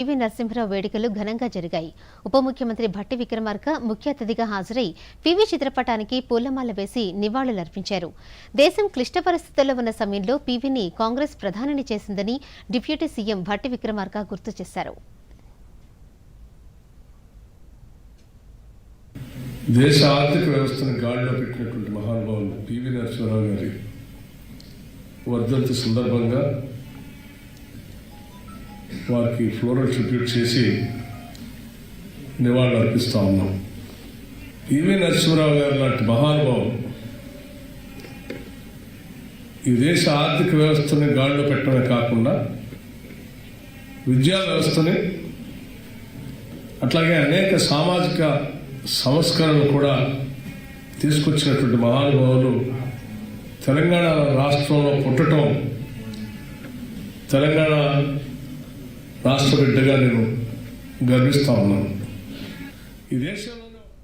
PV Narasimharao వేడుకలు ఘనంగా జరిగాయి. ఉప ముఖ్యమంత్రి భట్టి విక్రమార్క ముఖ్య అతిథిగా హాజరై పివి చిత్రపటానికి పూలమాల వేసి నివాళులర్పించారు. దేశం క్లిష్ట పరిస్థితుల్లో ఉన్న సమయంలో పివిని కాంగ్రెస్ ప్రధానిని చేసిందని డిప్యూటీ సీఎం భట్టి విక్రమార్క గుర్తు చేశారు. దేశ ఆర్థిక వ్యవస్థను గాడిలో పెట్టినటువంటి మహానుభావులు పివి నరసింహరావు గారి వర్ధంతి సందర్భంగా వారికి ఫ్లోరల్ ట్రిబ్యూట్ చేసి నివాళులు అర్పిస్తూ ఉన్నాం. పివి నరసింహరావు గారు లాంటి మహానుభావం ఈ దేశ ఆర్థిక వ్యవస్థని గాడిలో పెట్టడమే కాకుండా విద్యా వ్యవస్థని అట్లాగే అనేక సామాజిక సంస్కరణలు కూడా తీసుకొచ్చినటువంటి మహానుభావులు తెలంగాణ రాష్ట్రంలో పుట్టడం తెలంగాణ రాష్ట్ర బిడ్డగా నేను గర్విస్తా ఉన్నాను. ఈ దేశంలో